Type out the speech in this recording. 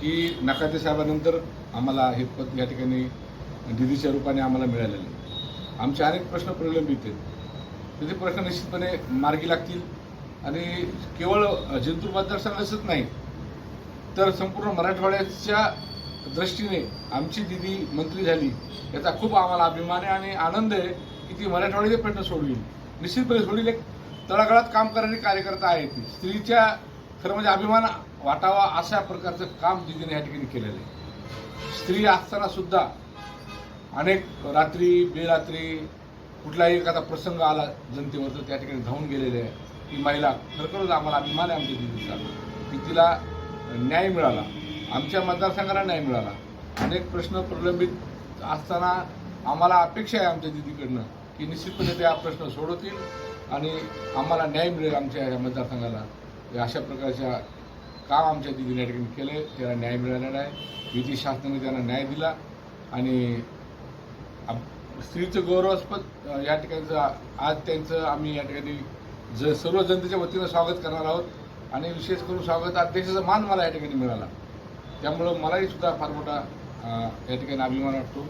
की नकाते साहेबानंतर आम्हाला हे पद या ठिकाणी दिदीच्या रूपाने आम्हाला मिळालेलं आहे. आमचे अनेक प्रश्न प्रलंबित आहेत. ते प्रश्न निश्चितपणे मार्गी लागतील आणि केवळ जिंतूर मतदारसंघाचंच नाही तर संपूर्ण मराठवाड्याच्या दृष्टीने आमची दिदी मंत्री झाली याचा खूप आम्हाला अभिमान आहे आणि आनंद आहे की ती मराठवाड्याचे प्रश्न सोडली. निश्चितपणे सोडील. एक तळागाळात काम करणारी कार्यकर्ता आहे ती. स्त्रीच्या खरं म्हणजे अभिमान वाटावा अशा प्रकारचं काम दिदीने या ठिकाणी केलेलं आहे. स्त्री असताना सुद्धा अनेक रात्री बेरात्री कुठलाही एखादा प्रसंग आला जनतेवर तर त्या ठिकाणी धावून गेलेले आहे. ती महिला खरोखरच आम्हाला अभिमान आहे आमच्या दिदीचा की तिला न्याय मिळाला. आमच्या मतदारसंघाला न्याय मिळाला. अनेक प्रश्न प्रलंबित असताना आम्हाला अपेक्षा आहे आमच्या दिदीकडनं की निश्चितपणे ते हा प्रश्न सोडवतील आणि आम्हाला न्याय मिळेल आमच्या या मतदारसंघाला. अशा प्रकारच्या काम आमच्या दिदीने या ठिकाणी केलं त्याला न्याय मिळालेला आहे. युती शासनाने त्यांना न्याय दिला आणि स्त्रीचं गौरवास्पद या ठिकाणचं आज त्यांचं आम्ही या ठिकाणी ज सर्व जनतेच्या वतीनं स्वागत करणार आहोत. आणि विशेष करून स्वागत अध्यक्षाचा मान मला या ठिकाणी मिळाला. त्यामुळं मलाही सुद्धा फार मोठा या ठिकाणी अभिमान वाटतो.